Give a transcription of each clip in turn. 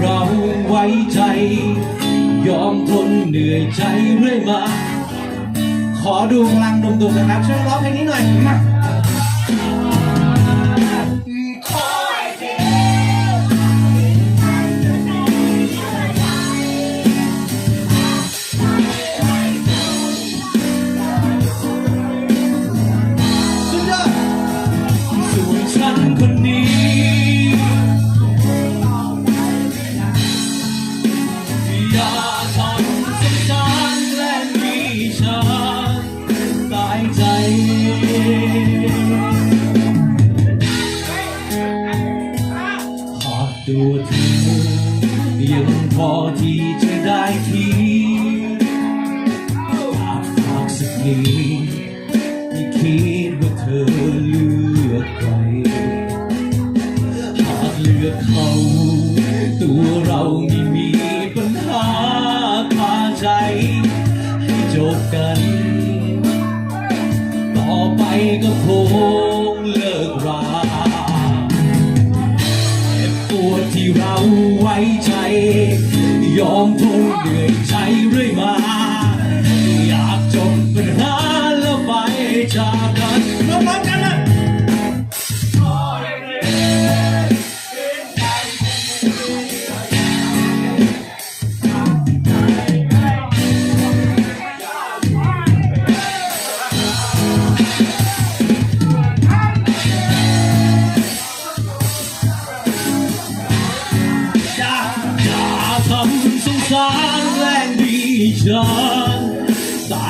เราไว้ใจ ยอมทนเหนื่อยใจเรื่อยมา ขอดูพลังดมๆนะครับช่วยร้องเพลงนี้หน่อย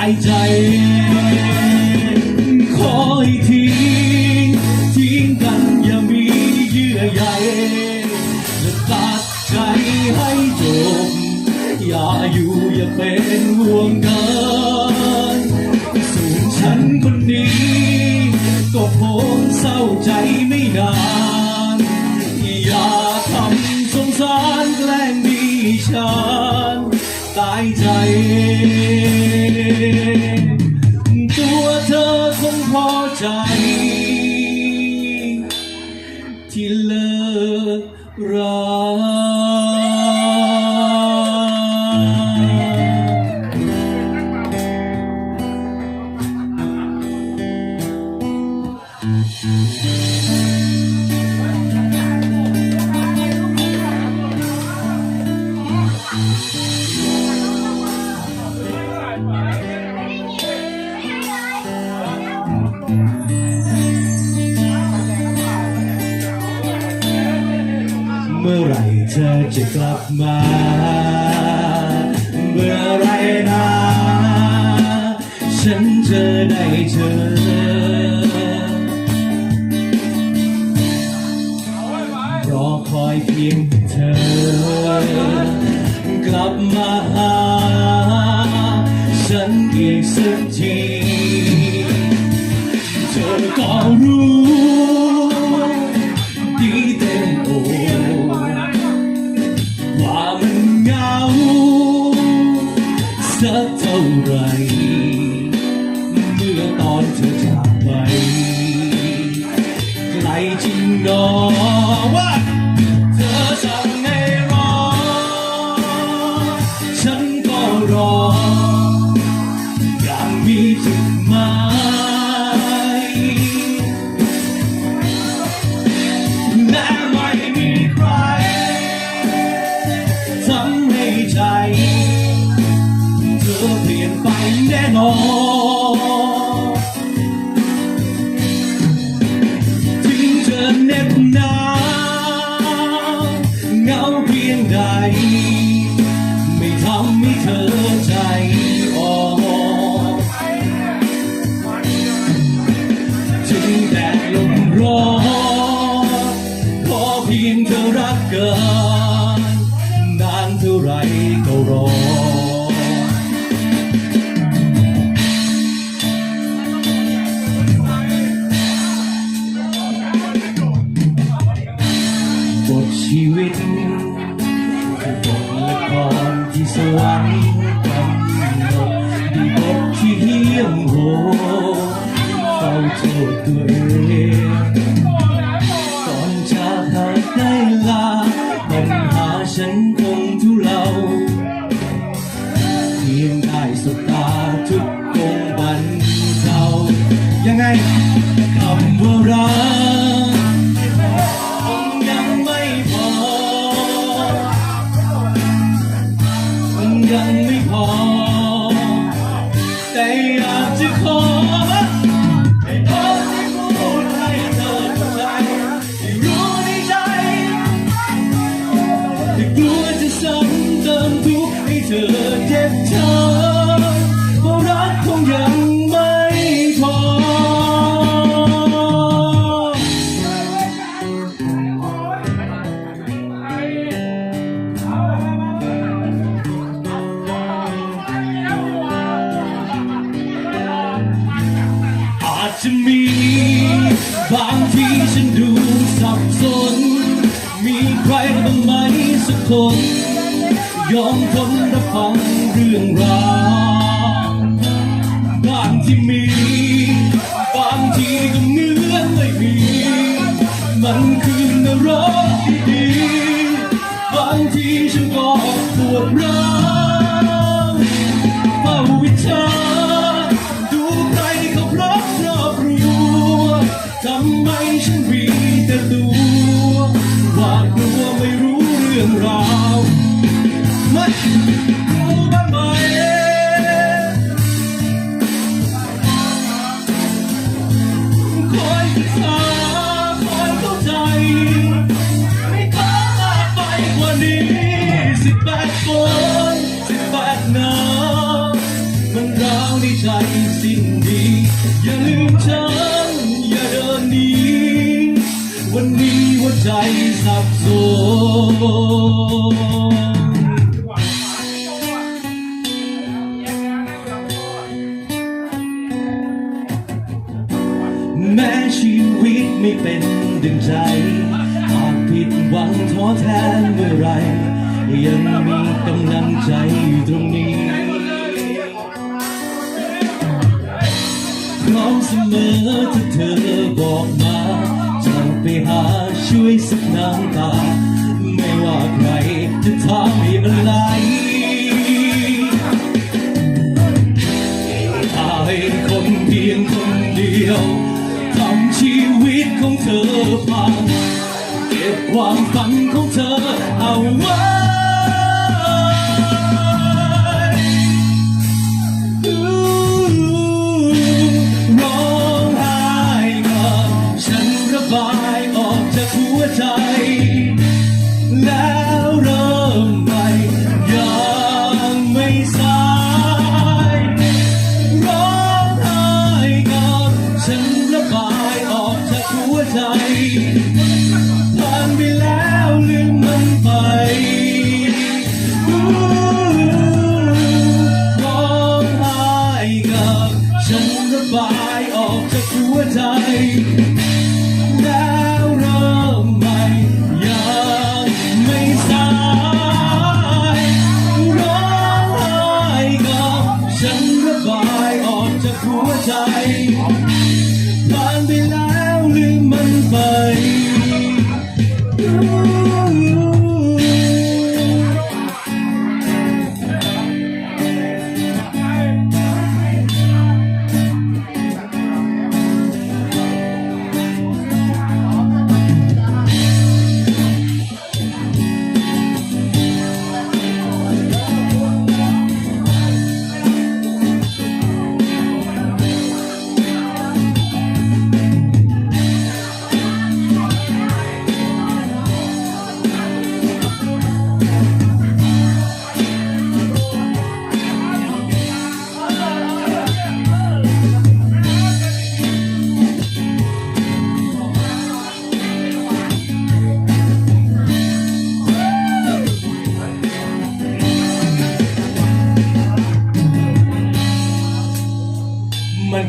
ายใจ ขอให้ทิ้งทิ้งกันอย่ามีเยื่อใยและตัดใจให้จบ อย่าอยู่อย่าเป็นห่วงกันส่วนฉันคนนี้ ก็คงเศร้าใจไม่นาน อย่าทำสงสารแกล้งดีฉันตายใจ จะกลับมา ยงใด ไม่ทำให้เธอ จะมี บางทีฉันดูสับสน มีใครบ้างไหมสักคน ยอมทนรับฟังเรื่องราวบางที่มี บางทีก็เหมือนไม่มี มันคือนรกดีๆบางทีฉันก็ปวดร้าว ศึกษาคอยเข้าใจ ไม่ขอมาไปกว่านี้สิบแปดคนสิบแปดนาวมันร้าวในใจสิ้นดี อย่าลืมฉัน อย่าเดินหนีวันนี้หัวใจสับสน น้ำตา ไม่ว่าใครจะทำให้มันไหลถ้าให้คนเพียงคนเดียวทำชีวิตของเธอพังเก็บความฝันของเธอเอาไว้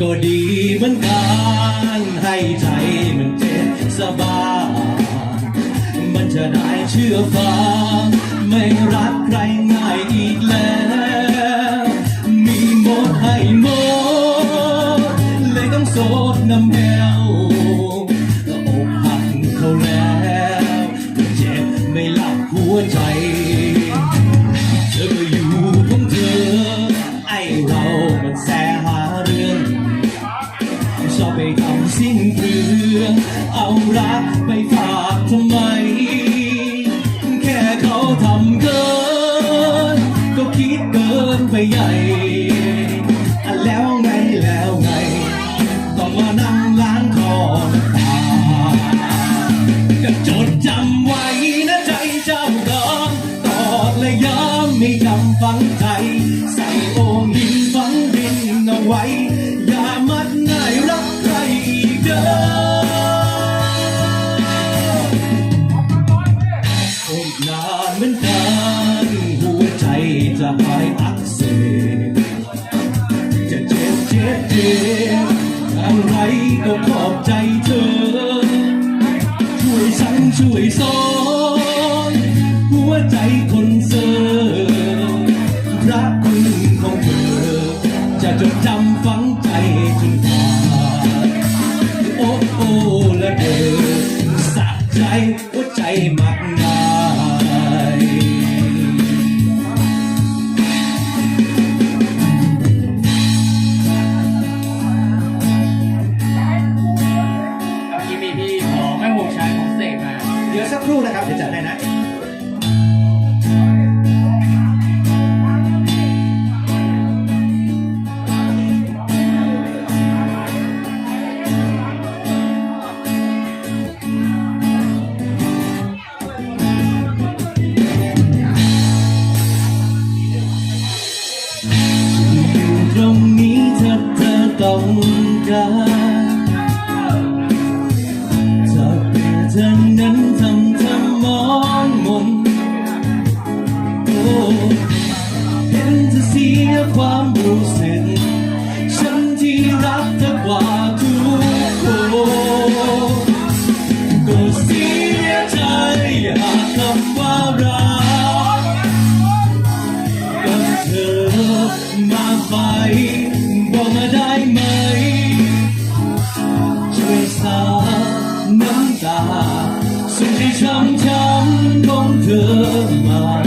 ก็ดีเหมือนกันให้ใจมันเจ็บสบายมันจะได้เชื่อฟังไม่รักใครง่ายอีกแล้ว มีหมดให้หมดเลยต้องโสดน้ำแมว mà phải bỏ mà đai mây trời xa nắng tà xuân chỉ chăm chăm bóng thơ mà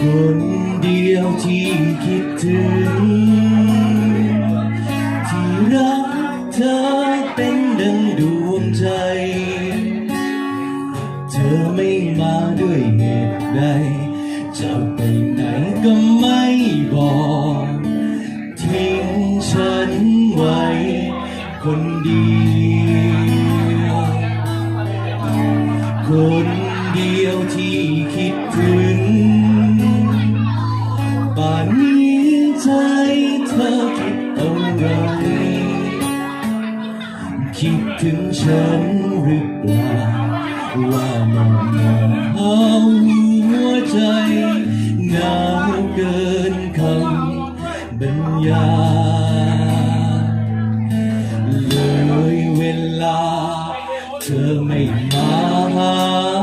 คนเดียวที่คิดถึง บัญญาเลยเวลา เธอไม่มา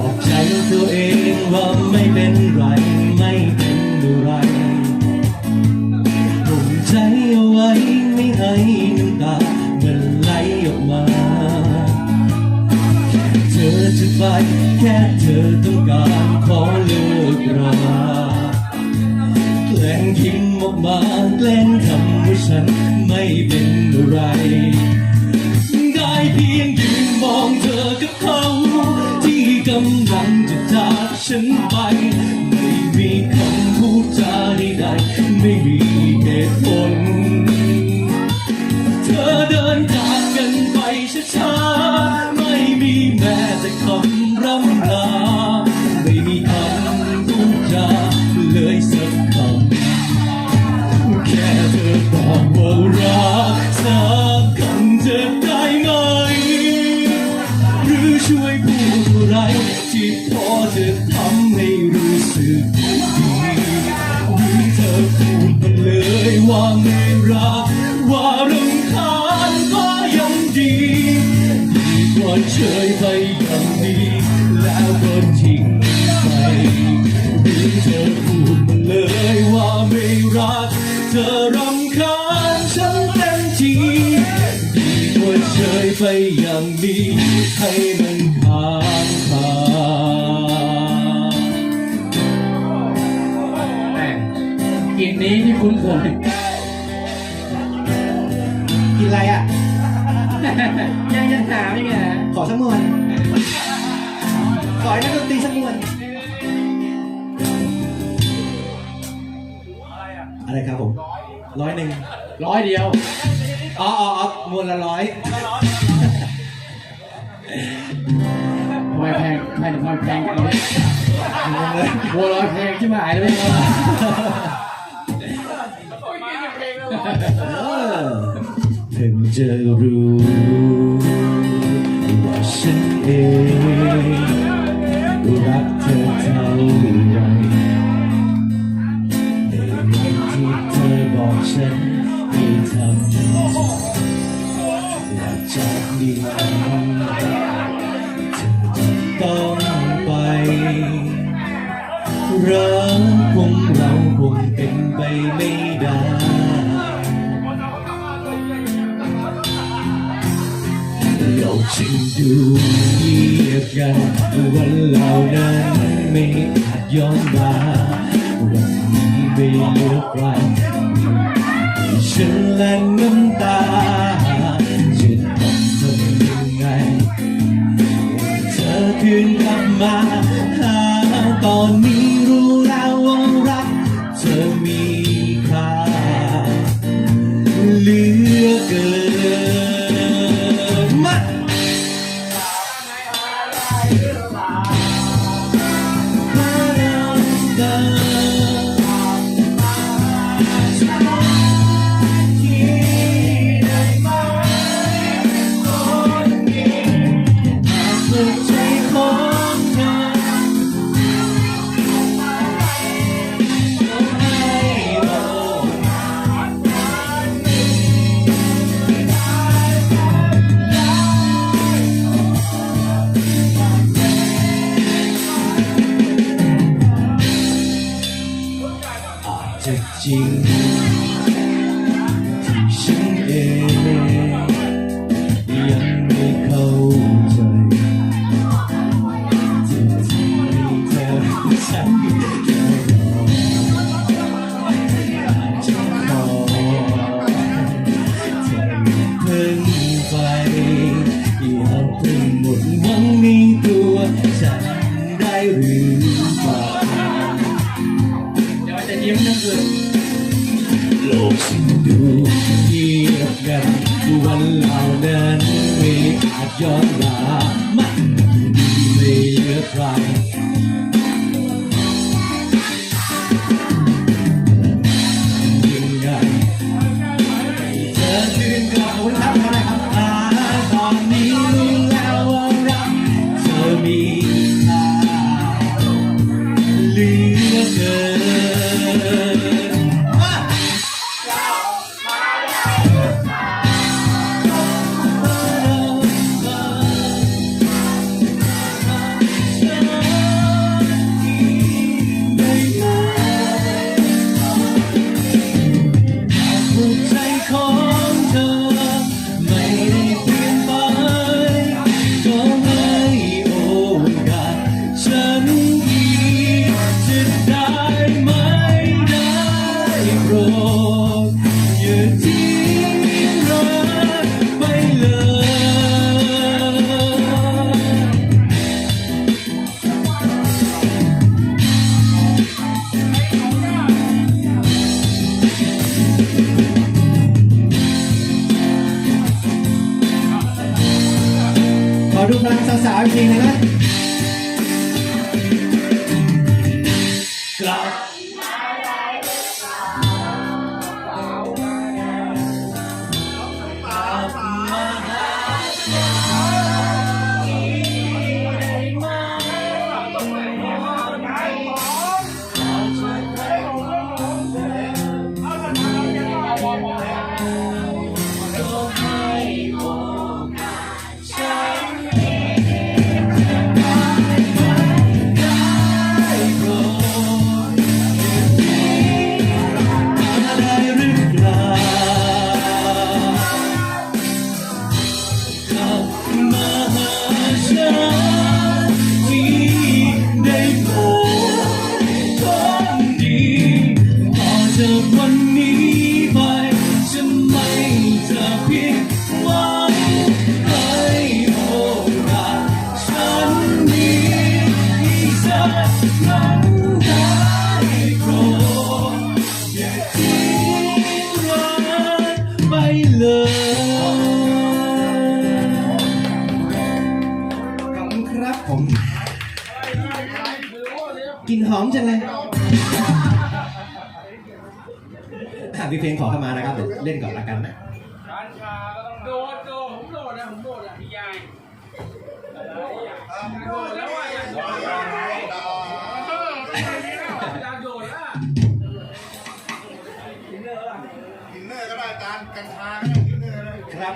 อบใจตัวเองว่าไม่เป็นไรไม่เป็นไรห่มใจเอาไว้ไม่ให้น้ำตามันไหลออกมาเธอจะไปแค่เธอต้องการขอเลิกราแกล้งยิ้มออกมาแกล้งทำว่าฉันไม่เป็นไร ได้เพียง จ เธอรำคาญฉันเต็มทีดีกว่าเฉยไปอย่างนี้ให้มันค้างคาแหม่กลิ่นนี้ที่คุ้นเคยกินอะไรอะ ยังจะถามอีกเหรอขอสักมวนขอให้นักดนตรีสักมวน อะไรครับผมร้อยหนึ่งร้อยเดียวอ๋ออ๋ออ๋อมวนละร้อยทำไมแพงทำไมทำไมแพงจังเลยงงเลยโวร้อยแพงที่หายเลยเออเพิ่งจะรู้ว่าฉันเอง ฉันให้ทำว่าจากนี้เธอจะต้องไปรักของเราคงเป็นไปไม่ได้เราจึงดูเงียบกันวันเรานั้นไม่อาจย้อนมาวันนี้ไม่เหลือใคร ฉันและน้ำตาจะต้องทำยังไงเธอคืนกลับมา Yeah. Bahan 来来 Mahashaya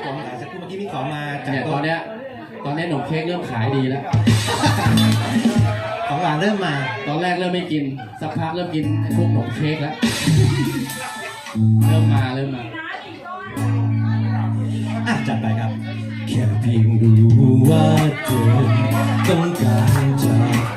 ของหลายสักครู่เมื่อกี้พี่ขอมาจากเนี่ยตอนเนี้ยตอนนี้ยขนมเค้กเริ่มขายดีแล้ว ของหวานเริ่มมา ตอนแรกเริ่มไม่กิน สักพักเริ่มกินพวกขนมเค้กแล้ว เริ่มมาเริ่มมาจัดไปครับ แค่เพียงดูว่าเธอต้องการจะ